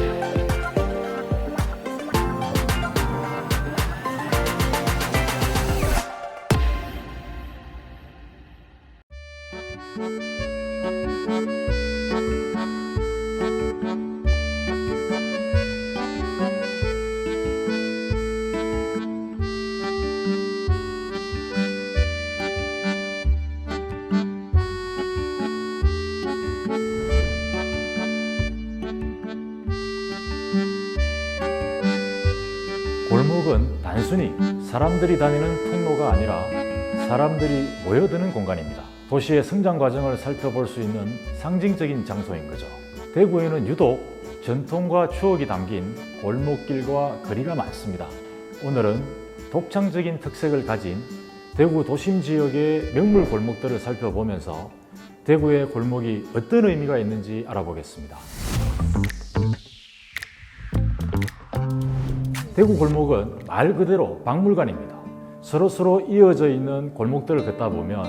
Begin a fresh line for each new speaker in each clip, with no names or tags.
Bye. 골목은 단순히 사람들이 다니는 통로가 아니라 사람들이 모여드는 공간입니다. 도시의 성장 과정을 살펴볼 수 있는 상징적인 장소인 거죠. 대구에는 유독 전통과 추억이 담긴 골목길과 거리가 많습니다. 오늘은 독창적인 특색을 가진 대구 도심 지역의 명물 골목들을 살펴보면서 대구의 골목이 어떤 의미가 있는지 알아보겠습니다. 대구 골목은 말 그대로 박물관입니다. 서로서로 이어져 있는 골목들을 걷다 보면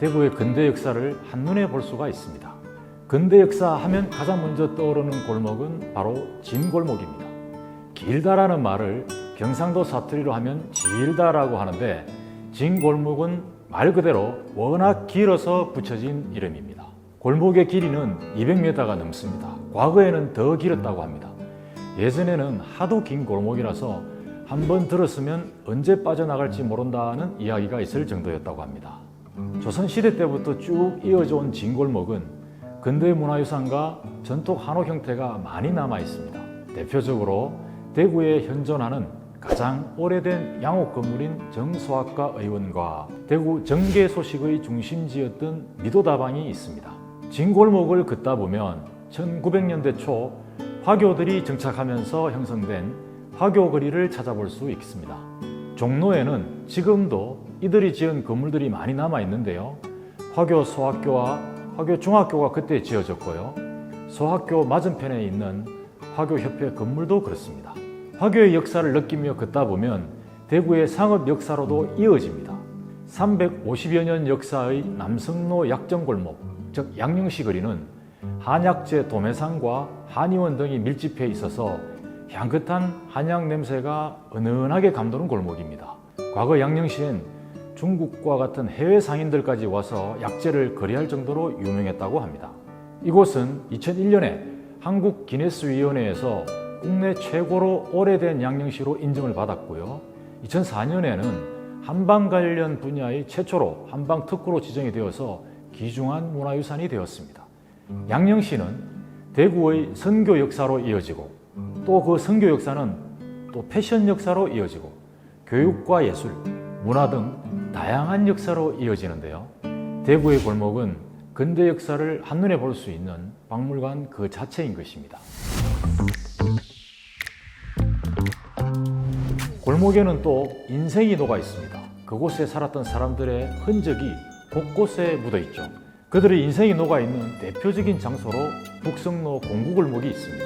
대구의 근대 역사를 한눈에 볼 수가 있습니다. 근대 역사 하면 가장 먼저 떠오르는 골목은 바로 진골목입니다. 길다라는 말을 경상도 사투리로 하면 질다라고 하는데 진골목은 말 그대로 워낙 길어서 붙여진 이름입니다. 골목의 길이는 200m가 넘습니다. 과거에는 더 길었다고 합니다. 예전에는 하도 긴 골목이라서 한 번 들었으면 언제 빠져나갈지 모른다는 이야기가 있을 정도였다고 합니다. 조선시대 때부터 쭉 이어져 온 진골목은 근대 문화유산과 전통 한옥 형태가 많이 남아 있습니다. 대표적으로 대구에 현존하는 가장 오래된 양옥 건물인 정소학과 의원과 대구 정계 소식의 중심지였던 미도다방이 있습니다. 진골목을 걷다 보면 1900년대 초 화교들이 정착하면서 형성된 화교 거리를 찾아볼 수 있습니다. 종로에는 지금도 이들이 지은 건물들이 많이 남아 있는데요. 화교 소학교와 화교 중학교가 그때 지어졌고요. 소학교 맞은편에 있는 화교 협회 건물도 그렇습니다. 화교의 역사를 느끼며 걷다 보면 대구의 상업 역사로도 이어집니다. 350여 년 역사의 남성로 약정골목, 즉 양령시 거리는 한약재 도매상과 한의원 등이 밀집해 있어서 향긋한 한약 냄새가 은은하게 감도는 골목입니다. 과거 양령시엔 중국과 같은 해외 상인들까지 와서 약재를 거래할 정도로 유명했다고 합니다. 이곳은 2001년에 한국 기네스위원회에서 국내 최고로 오래된 양령시로 인정을 받았고요. 2004년에는 한방 관련 분야의 최초로 한방 특구로 지정이 되어서 귀중한 문화유산이 되었습니다. 양령시는 대구의 선교 역사로 이어지고 또 그 선교 역사는 또 패션 역사로 이어지고 교육과 예술, 문화 등 다양한 역사로 이어지는데요. 대구의 골목은 근대 역사를 한눈에 볼 수 있는 박물관 그 자체인 것입니다. 골목에는 또 인생이 녹아 있습니다. 그곳에 살았던 사람들의 흔적이 곳곳에 묻어 있죠. 그들의 인생이 녹아 있는 대표적인 장소로 북성로 공구골목이 있습니다.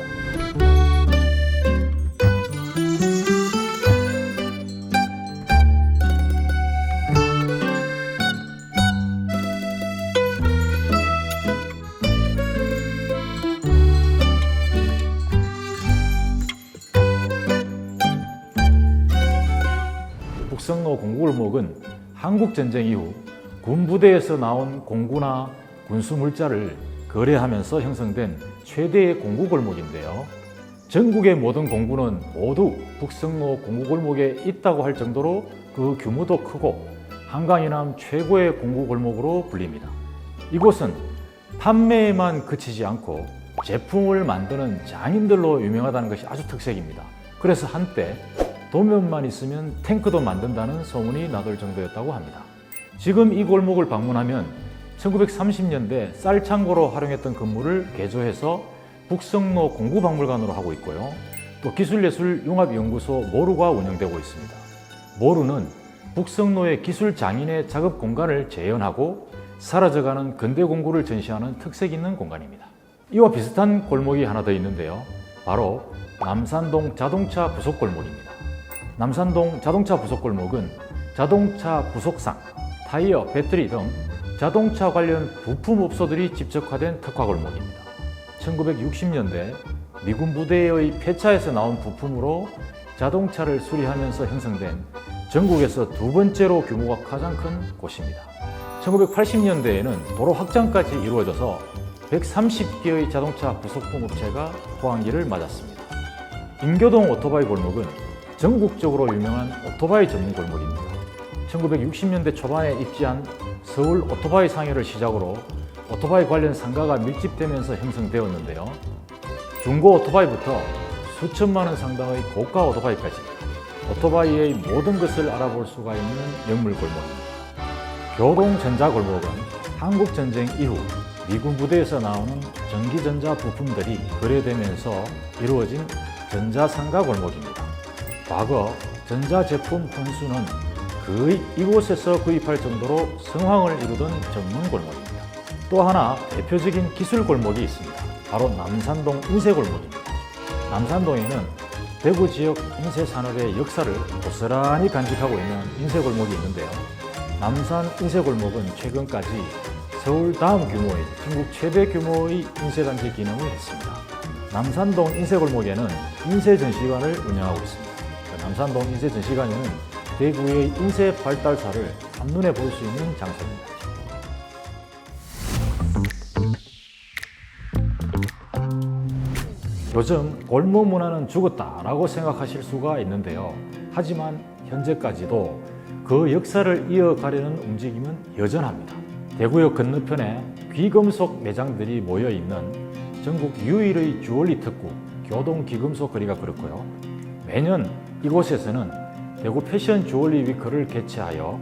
북성로 공구골목은 한국전쟁 이후 군부대에서 나온 공구나 군수 물자를 거래하면서 형성된 최대의 공구골목인데요. 전국의 모든 공구는 모두 북성로 공구골목에 있다고 할 정도로 그 규모도 크고 한강 이남 최고의 공구골목으로 불립니다. 이곳은 판매에만 그치지 않고 제품을 만드는 장인들로 유명하다는 것이 아주 특색입니다. 그래서 한때 도면만 있으면 탱크도 만든다는 소문이 나돌 정도였다고 합니다. 지금 이 골목을 방문하면 1930년대 쌀창고로 활용했던 건물을 개조해서 북성로 공구박물관으로 하고 있고요. 또 기술예술융합연구소 모루가 운영되고 있습니다. 모루는 북성로의 기술 장인의 작업 공간을 재현하고 사라져가는 근대 공구를 전시하는 특색 있는 공간입니다. 이와 비슷한 골목이 하나 더 있는데요. 바로 남산동 자동차 부속 골목입니다. 남산동 자동차 부속 골목은 자동차 부속상, 타이어, 배터리 등 자동차 관련 부품 업소들이 집적화된 특화 골목입니다. 1960년대 미군 부대의 폐차에서 나온 부품으로 자동차를 수리하면서 형성된 전국에서 두 번째로 규모가 가장 큰 곳입니다. 1980년대에는 도로 확장까지 이루어져서 130개의 자동차 부속품 업체가 포항기를 맞았습니다. 인교동 오토바이 골목은 전국적으로 유명한 오토바이 전문 골목입니다. 1960년대 초반에 입지한 서울 오토바이 상해를 시작으로 오토바이 관련 상가가 밀집되면서 형성되었는데요. 중고 오토바이부터 수천만 원 상당의 고가 오토바이까지 오토바이의 모든 것을 알아볼 수가 있는 명물 골목입니다. 교동 전자 골목은 한국 전쟁 이후 미군 부대에서 나오는 전기전자 부품들이 거래되면서 이루어진 전자상가 골목입니다. 과거 전자제품 혼수는 거의 이곳에서 구입할 정도로 성황을 이루던 전문 골목입니다. 또 하나 대표적인 기술 골목이 있습니다. 바로 남산동 인쇄 골목입니다. 남산동에는 대구 지역 인쇄 산업의 역사를 고스란히 간직하고 있는 인쇄 골목이 있는데요. 남산 인쇄 골목은 최근까지 서울 다음 규모의 중국 최대 규모의 인쇄단지 기능을 했습니다. 남산동 인쇄골목에는 인쇄전시관을 운영하고 있습니다. 그 남산동 인쇄전시관에는 대구의 인쇄 발달사를 한눈에 볼 수 있는 장소입니다. 요즘 골목 문화는 죽었다라고 생각하실 수가 있는데요. 하지만 현재까지도 그 역사를 이어가려는 움직임은 여전합니다. 대구역 건너편에 귀금속 매장들이 모여 있는 전국 유일의 주얼리 특구 교동 귀금속 거리가 그렇고요. 매년 이곳에서는 대구 패션 주얼리 위크를 개최하여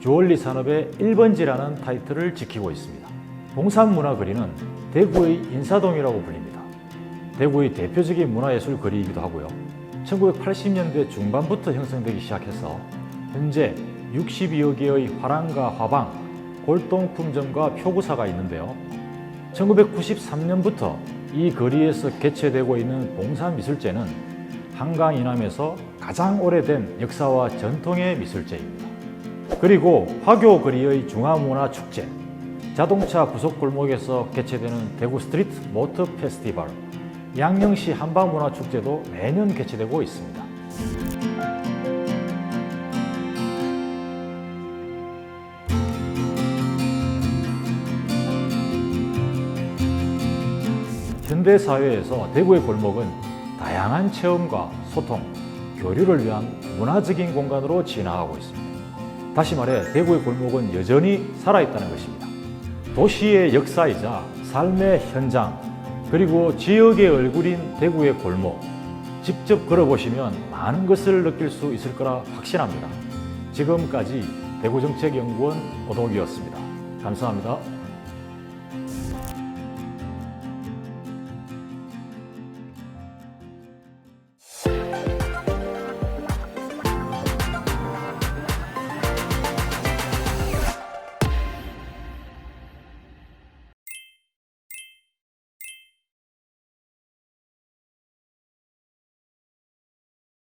주얼리 산업의 1번지라는 타이틀을 지키고 있습니다. 봉산문화 거리는 대구의 인사동이라고 불립니다. 대구의 대표적인 문화예술 거리이기도 하고요. 1980년대 중반부터 형성되기 시작해서 현재 62여 개의 화랑과 화방, 골동품점과 표구사가 있는데요. 1993년부터 이 거리에서 개최되고 있는 봉산미술제는 한강 이남에서 가장 오래된 역사와 전통의 미술제입니다. 그리고 화교 거리의 중화문화축제, 자동차 부속 골목에서 개최되는 대구 스트리트 모터 페스티벌, 양령시 한방문화축제도 매년 개최되고 있습니다. 현대 사회에서 대구의 골목은 다양한 체험과 소통, 교류를 위한 문화적인 공간으로 진화하고 있습니다. 다시 말해 대구의 골목은 여전히 살아있다는 것입니다. 도시의 역사이자 삶의 현장, 그리고 지역의 얼굴인 대구의 골목. 직접 걸어보시면 많은 것을 느낄 수 있을 거라 확신합니다. 지금까지 대구정책연구원 오동기였습니다. 감사합니다.